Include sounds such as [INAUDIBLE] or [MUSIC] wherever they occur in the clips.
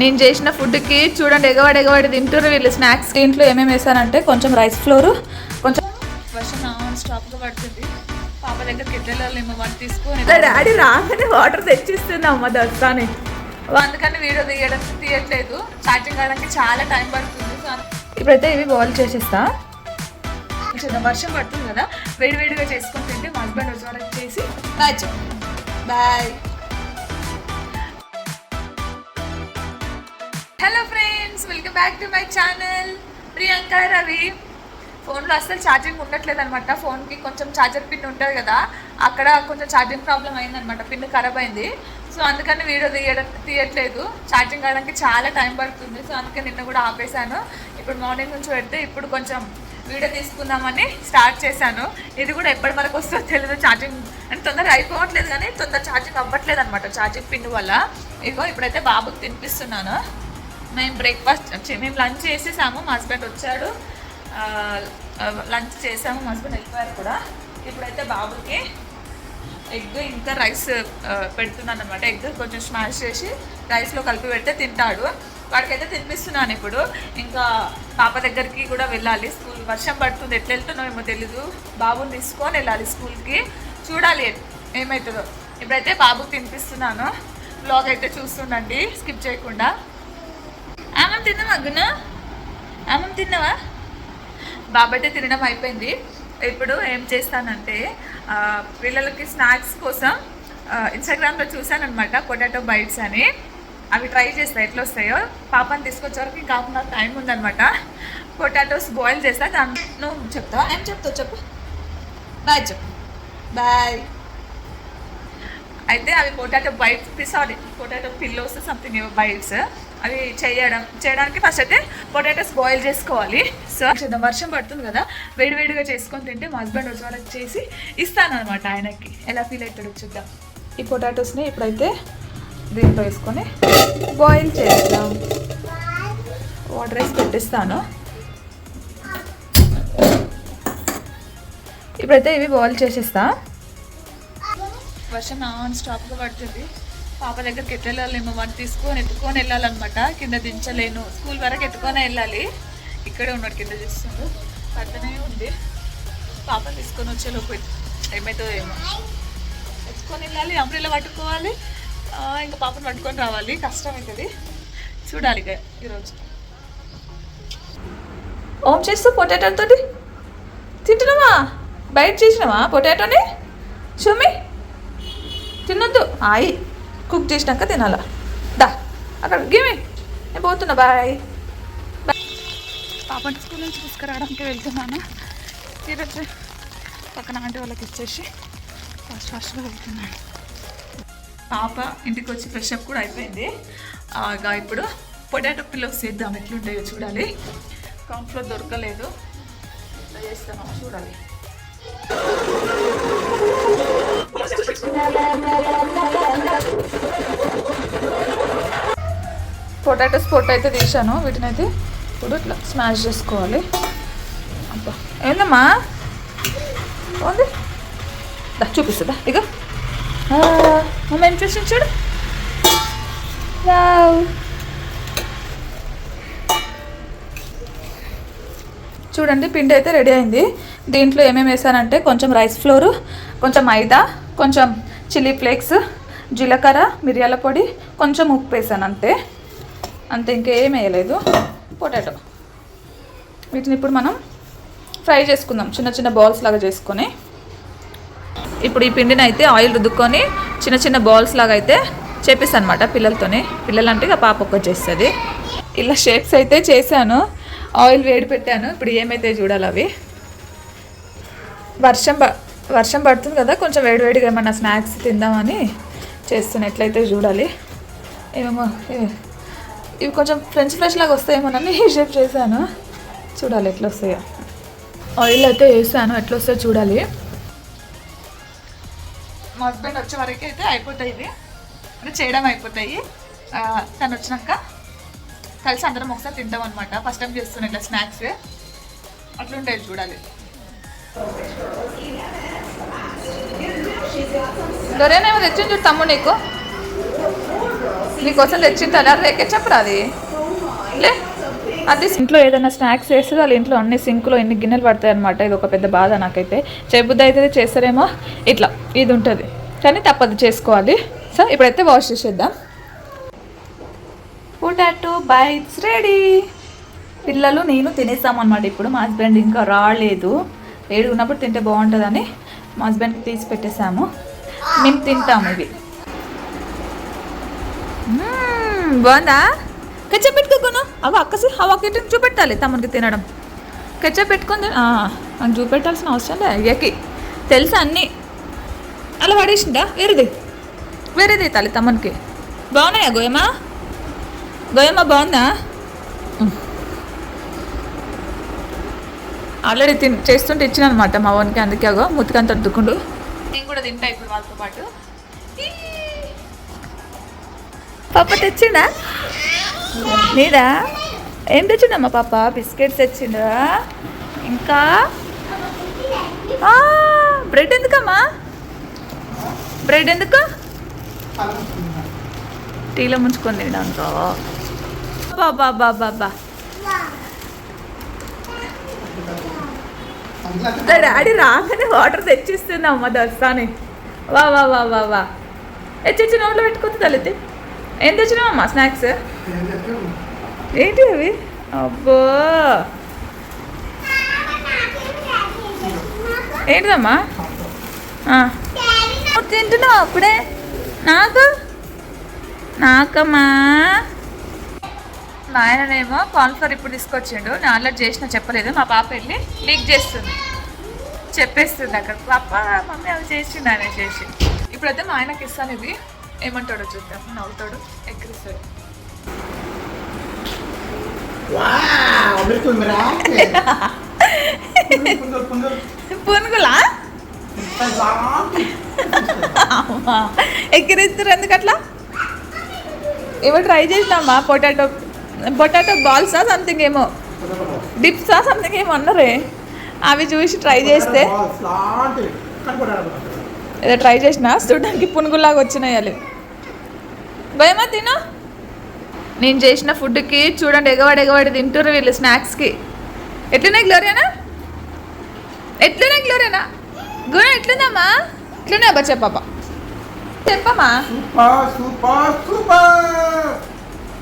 నేను చేసిన ఫుడ్కి చూడండి ఎగవాడి ఎగవాడి తింటారు వీళ్ళు. స్నాక్స్ దీంట్లో ఏమేమి వేసానంటే కొంచెం రైస్ ఫ్లోర్ కొంచెం వర్షం నాన్ స్టాప్గా పడుతుంది. పాప దగ్గరికి ఎద్దలేమో వంట తీసుకొని డాడీ రాగానే వాటర్ తెచ్చిస్తుంది అమ్మ దస్తాని. అందుకని వీడియో తీయడం తీయట్లేదు. ఛార్జింగ్ కావడానికి చాలా టైం పడుతుంది. ఇప్పుడైతే ఇవి బాయిల్ చేసేస్తా. కొంచెం వర్షం పడుతుంది కదా వేడివేడిగా చేసుకొని తింటే మా హస్బెండ్ వచ్చి వరకు చేసి bye bye friends welcome back to my channel. Priyanka Ravi. ఫోన్లో అసలు ఛార్జింగ్ ఉండట్లేదు అనమాట ఫోన్కి కొంచెం ఛార్జర్ పిన్ ఉంటుంది కదా అక్కడ కొంచెం ఛార్జింగ్ ప్రాబ్లం అయిందనమాట పిన్ ఖరాబ్ అయింది. సో అందుకని వీడియో తీయడం తీయట్లేదు. ఛార్జింగ్ అవడానికి చాలా టైం పడుతుంది. సో అందుకే నిన్న కూడా ఆపేశాను. ఇప్పుడు మార్నింగ్ నుంచి పెడితే ఇప్పుడు కొంచెం వీడియో తీసుకుందామని స్టార్ట్ చేశాను. ఇది కూడా ఎప్పటి వరకు వస్తుందో తెలియదు ఛార్జింగ్ అంటే తొందరగా అయిపోవట్లేదు కానీ తొందర ఛార్జింగ్ అవ్వట్లేదు అనమాట ఛార్జింగ్ పిన్ వల్ల. ఇగో ఇప్పుడైతే బాబుకి తినిపిస్తున్నాను. మేము బ్రేక్ఫాస్ట్ మేము లంచ్ చేసేసాము మా హస్బెండ్ వచ్చాడు. లంచ్ చేసాము మా హస్బెండ్ వెళ్ళిపోయారు కూడా. ఇప్పుడైతే బాబుకి ఎగ్ ఇంకా రైస్ పెడుతున్నాను అనమాట ఎగ్ కొంచెం స్మాష్ చేసి రైస్లో కలిపి పెడితే తింటాడు. వాడికైతే తినిపిస్తున్నాను ఇప్పుడు. ఇంకా పాప దగ్గరికి కూడా వెళ్ళాలి. స్కూల్ వర్షం పడుతుంది. ఎట్లా వెళ్తున్నామో ఏమో తెలీదు. బాబుని తీసుకొని వెళ్ళాలి స్కూల్కి. చూడాలి ఏమవుతుందో ఇప్పుడైతే బాబుకి తినిపిస్తున్నాను. బ్లాగ్ అయితే చూస్తుండండి. స్కిప్ చేయకుండా. ఆమె తిన్నావా గుణ? ఆమె తిన్నావా? బాబట్టే తినడం అయిపోయింది. ఇప్పుడు ఏం చేస్తానంటే పిల్లలకి స్నాక్స్ కోసం ఇన్స్టాగ్రామ్లో చూశాను అనమాట పొటాటో బైట్స్ అని. అవి ట్రై చేస్తా ఎట్లా వస్తాయో పాపని తీసుకొచ్చే వరకు ఇంకా హాఫ్ అన్ అవర్ టైం ఉందనమాట పొటాటోస్ బాయిల్ చేస్తా దాన్ని నువ్వు చెప్తావా? ఏం చెప్తావు చెప్పు. బాయ్ చెప్పు. బాయ్. అయితే అవి potato bites sorry potato pillows something bites. అవి చేయడం చేయడానికి ఫస్ట్ అయితే పొటాటోస్ బాయిల్ చేసుకోవాలి. సో చేద్దాం వర్షం పడుతుంది కదా వేడివేడిగా చేసుకొని తింటే మా హస్బెండ్ వచ్చి వాళ్ళకి చేసి ఇస్తాను అనమాట ఆయనకి. ఎలా ఫీల్ అవుతాడో చూద్దాం. ఈ పొటాటోస్ని ఇప్పుడైతే దీంట్లో వేసుకొని బాయిల్ చేద్దాం. వాటర్ వేసి పెట్టిస్తాను. ఇప్పుడైతే ఇవి బాయిల్ చేసేస్తా. వర్షం నాన్ స్టాప్గా పడుతుంది. పాప దగ్గరికి ఎట్లా వెళ్ళాలేమో వాడిని తీసుకొని ఎత్తుకొని వెళ్ళాలన్నమాట. కింద దించలేను. స్కూల్ వరకు ఎత్తుకొని వెళ్ళాలి. ఇక్కడే ఉన్నాడు కింద చూస్తుండ్రు పక్కనే ఉంది. పాపని తీసుకొని వచ్చే లోపు ఏమవుతుందో ఏమో. ఎత్తుకొని వెళ్ళాలి అంబ్రెల్లా పట్టుకోవాలి. ఇంకా పాపని పట్టుకొని రావాలి. కష్టం అవుతుంది చూడాలి ఇక ఈరోజు. ఓం చేస్తూ పొటాటోతోటి తింటున్నావా? బయట చేసినావా పొటాటోని? చూమి తినొద్దు. ఆయి కుక్ చేసినాక తినాలా? దా అక్కడ గిమి నేను పోతున్నా బాయ్. పాపని స్కూల్ నుంచి తీసుకురావడానికి వెళ్తున్నాను. ఈరోజు పక్కన ఆంటీ వాళ్ళకి ఇచ్చేసి ఫాస్ట్ ఫాస్ట్గా వెళ్తున్నాను. పాప ఇంటికి వచ్చి ఫ్రెష్ అప్ కూడా అయిపోయింది. ఇప్పుడు పొటాటో పిల్లలు చేద్దాం ఎట్లుంటాయో చూడాలి. కౌంట్లో దొరకలేదు. ఎట్లా చేస్తామో చూడాలి. పొటాటోస్ పొట్టు అయితే తీసాను వీటిని అయితే ఇప్పుడు ఇట్లా స్మాష్ చేసుకోవాలి. అబ్బా ఏందమ్మా? ఉంది. దా చూపిస్తుందా ఇక మమ్మీ ఏం చూసి చూడు. వావ్. చూడండి పిండి అయితే రెడీ అయింది. దీంట్లో ఏమేమి వేసానంటే కొంచెం రైస్ ఫ్లోరు కొంచెం మైదా కొంచెం చిల్లీ ఫ్లేక్స్ జీలకర్ర మిరియాల పొడి కొంచెం ఉప్పు వేసాను అంతే. అంతే ఇంకేం వేయలేదు. పొటాటో. వీటిని ఇప్పుడు మనం ఫ్రై చేసుకుందాం చిన్న చిన్న బాల్స్ లాగా చేసుకొని. ఇప్పుడు ఈ పిండిని అయితే ఆయిల్ రుద్దుకొని చిన్న చిన్న బాల్స్ లాగా అయితే చేపిస్తాను అనమాట పిల్లలతోనే. పిల్లలంటే ఇక పాప ఒక్క చేస్తుంది. ఇలా షేప్స్ అయితే చేశాను. ఆయిల్ వేడి పెట్టాను ఇప్పుడు ఏమైతే చూడాలి అవి. వర్షం ప వర్షం పడుతుంది కదా కొంచెం వేడివేడిగా ఏమన్నా స్నాక్స్ తిందామని చేస్తున్నా. ఎట్లయితే చూడాలి. ఏమేమో ఏ- ఇవి కొంచెం ఫ్రెంచ్ ఫ్రెష్ లాగా వస్తాయేమోనని ఈ [LAUGHS] షేప్ చేశాను. చూడాలి ఎట్లా వస్తాయో ఆయిల్ అయితే వేసాను ఎట్లా వస్తాయో చూడాలి. మా హస్బెండ్ వచ్చే వరకు అయితే అయిపోతాయి ఇవి. అంటే చేయడం అయిపోతాయి. తను వచ్చినాక కలిసి అందరం ఒకసారి తింటాం అనమాట ఫస్ట్ టైం చేస్తున్నాం ఇట్లా స్నాక్స్. అట్లుంటాయి చూడాలి. దొరేనేమో తెచ్చింది చూడు తమ్ముడు నీకు నీకోసం తెచ్చింటారా రేకే చెప్పరా అది లే అది ఇంట్లో ఏదైనా స్నాక్స్ వేస్తే వాళ్ళ ఇంట్లో అన్ని సింక్లో ఎన్ని గిన్నెలు పడతాయి అనమాట ఇది ఒక పెద్ద బాధ నాకైతే. చేయబుద్ధి అయితే చేస్తారేమో? ఇట్లా ఇది ఉంటుంది. కానీ తప్పదు చేసుకోవాలి. సో ఇప్పుడైతే వాష్ చేసేద్దాం. పొటాటో బైట్స్ రెడీ పిల్లలు నేను తినేస్తాం అనమాట ఇప్పుడు మా హస్బెండ్ ఇంకా రాలేదు. ఏడు ఉన్నప్పుడు తింటే బాగుంటుందని మా హస్బెండ్కి తీసి పెట్టేసాము మేము తింటాము ఇవి. బాగుందా? కెచ్చప్ పెట్టుకోను అవి అక్కసి అవ్వకి చూపెట్టాలి తమకి తినడం. కెచ్చప్ పెట్టుకుంది. అని చూపెట్టాల్సిన అవసరం లే అయ్యకి. తెలుసా అన్నీ? అలా పడేసిందా? వేరేది. వేరేది తల్లి తమ్మనికి. బాగున్నాయా గోయమ్మ? గోయమ్మ బాగుందా? ఆల్రెడీ తిన్ చేస్తుంటే ఇచ్చిన అనమాట మా వానికి అందుకే అగో ముతికంత అద్దుకుండు నేను కూడా తింటా ఇప్పుడు వాళ్ళతో పాటు. పాప తెచ్చిండా? నీదా? ఏం తెచ్చిండా మా పాప? బిస్కెట్స్ తెచ్చిండా ఇంకా? బ్రెడ్ ఎందుకమ్మా? బ్రెడ్ ఎందుకు? టీలో ముంచుకొని తినడానికో బాబా బాబా డాడీ రాగానే వాటర్ తెచ్చిస్తుంది అమ్మ దస్తాని వా వా వా వా వా. తెచ్చి నోట్లో పెట్టుకుంది తల్లితే ఏం తెచ్చినావమ్మా స్నాక్స్? ఏంటి అవి? అబ్బో. ఏంటిదమ్మా? తింటున్నావు అప్పుడే? నాకు? నాకమ్మా. మా ఆయననేమో కాన్ఫర్ ఇప్పుడు తీసుకొచ్చిండు. నేను ఆల్రెడీ చేసిన చెప్పలేదు. మా పాప వెళ్ళి లీక్ చేస్తుంది. చెప్పేస్తుంది అక్కడ. పాప మమ్మీ అవి చేసిండు ఆయన చేసి. ఇప్పుడైతే మా ఆయనకి ఇస్తాను ఇవి ఏమంటాడో చూద్దాం. నవ్వుతాడు pundur. [LAUGHS] పునుగులా? ఎక్కిరిస్తారు ఎందుకు అట్లా ఏమో ట్రై చేసినామా? పొటాటో పొటాటో బాల్సా సంథింగ్ ఏమో? డిప్సా సంథింగ్ ఏమో అన్నారే. అవి చూసి ట్రై చేస్తే. ఏదో ట్రై చేసిన చూడడానికి పునుగులాగా వచ్చినాయి అవి. భయమా తిను? నేను చేసిన ఫుడ్కి చూడండి ఎగవాడి ఎగవాడి తింటారు వీళ్ళు స్నాక్స్కి ఎట్లున్నాయి గ్లోరియానా? ఎట్లున్నాయి గ్లోరియానా? గుణ ఎట్లుందమ్మా? ఎట్లున్నాయి అబ్బా చెప్పబ్బా చెప్పమ్మా. Super, super, super.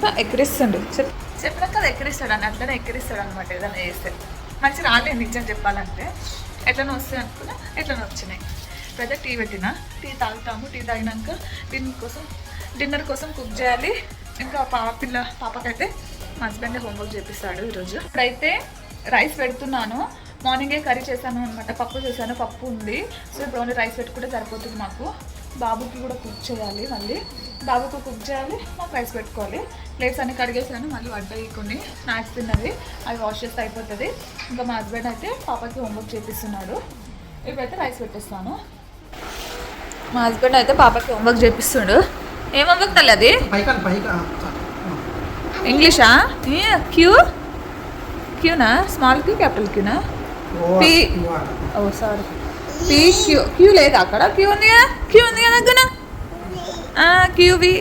ఎక్కిరిస్తుండు చెప్ చెప్పినాక కదా ఎక్కిరిస్తాడు అని అట్లనే ఎక్కిరిస్తాడు అనమాట ఏదైనా చేస్తే. మంచి రాలేదు నిజం చెప్పాలంటే. ఎట్లనే వస్తాయి అనుకున్నా ఎట్లనే వచ్చినాయి. అయితే టీ పెట్టిన టీ తాగుతాము టీ తాగినాక దీనికోసం కోసం డిన్నర్ కోసం కుక్ చేయాలి. ఇంకా పాప పిల్ల పాపకైతే మా హస్బెండ్ హోంవర్క్ చేపిస్తాడు ఈరోజు. ఇప్పుడైతే రైస్ పెడుతున్నాను. మార్నింగే కర్రీ చేశాను అనమాట. పప్పు చేశాను పప్పు ఉంది. సో ఇప్పుడు ఓన్లీ రైస్ పెట్టుకుంటే సరిపోతుంది మాకు. బాబుకి కూడా కుక్ చేయాలి మళ్ళీ. బాబుకు కుక్ చేయాలి మాకు రైస్ పెట్టుకోవాలి. ప్లేట్స్ అన్ని కడిగేసాను మళ్ళీ వడ్డాయి కొన్ని స్నాక్స్ తిన్నది. అవి వాష్ చేస్తే అయిపోతుంది. ఇంకా మా హస్బెండ్ అయితే పాపకి హోంవర్క్ చేపిస్తున్నాడు. ఇప్పుడైతే రైస్ పెట్టేస్తాను. మా హస్బెండ్ అయితే పాపకి హోంవర్క్ చేపిస్తుండు. ఏం హోంవర్క్ తల్లి అది. ఇంగ్లీషా క్యూ క్యూనా స్మాల్ క్యూ క్యాపిటల్ క్యూనా. Oh sorry P Q Q లేదా అక్కడ. క్యూ ఉంది కదా క్యూ ఉంది కదా అగ్గన క్యూవి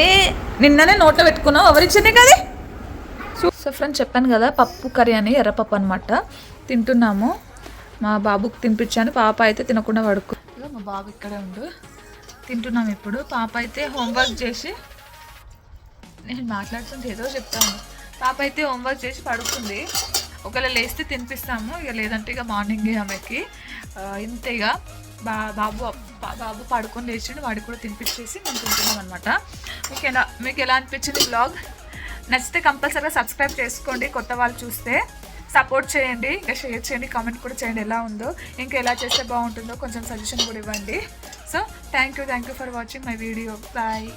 ఏ నిన్ననే నోట్లో పెట్టుకున్నావు. ఎవరిచ్చింది కదా సో ఫ్రెండ్స్ చెప్పాను కదా పప్పు కర్రీ అని ఎర్రపప్పు అనమాట తింటున్నాము. మా బాబుకి తినిపించాను. పాప అయితే తినకుండా పడుకో మా బాబు ఇక్కడే ఉండు. తింటున్నాం ఇప్పుడు. పాప అయితే హోంవర్క్ చేసి నేను మాట్లాడుతుంది ఏదో చెప్తాను. పాప అయితే హోంవర్క్ చేసి పడుకుంది. ఒకవేళ లేస్తే తినిపిస్తాము. ఇక లేదంటే ఇక మార్నింగ్ ఆమెకి. ఇంతేగా. ఇక బా బాబు బాబు పడుకొని లేచిండు వాడికి కూడా తినిపించేసి మేము తింటున్నాం అనమాట మీకు ఎలా మీకు ఎలా అనిపించింది బ్లాగ్ నచ్చితే కంపల్సరీగా సబ్స్క్రైబ్ చేసుకోండి. కొత్త వాళ్ళు చూస్తే సపోర్ట్ చేయండి. ఇంకా షేర్ చేయండి. కామెంట్ కూడా చేయండి. ఎలా ఉందో ఇంకా ఎలా చేస్తే బాగుంటుందో కొంచెం సజెషన్ కూడా ఇవ్వండి. So thank you thank you for watching my video bye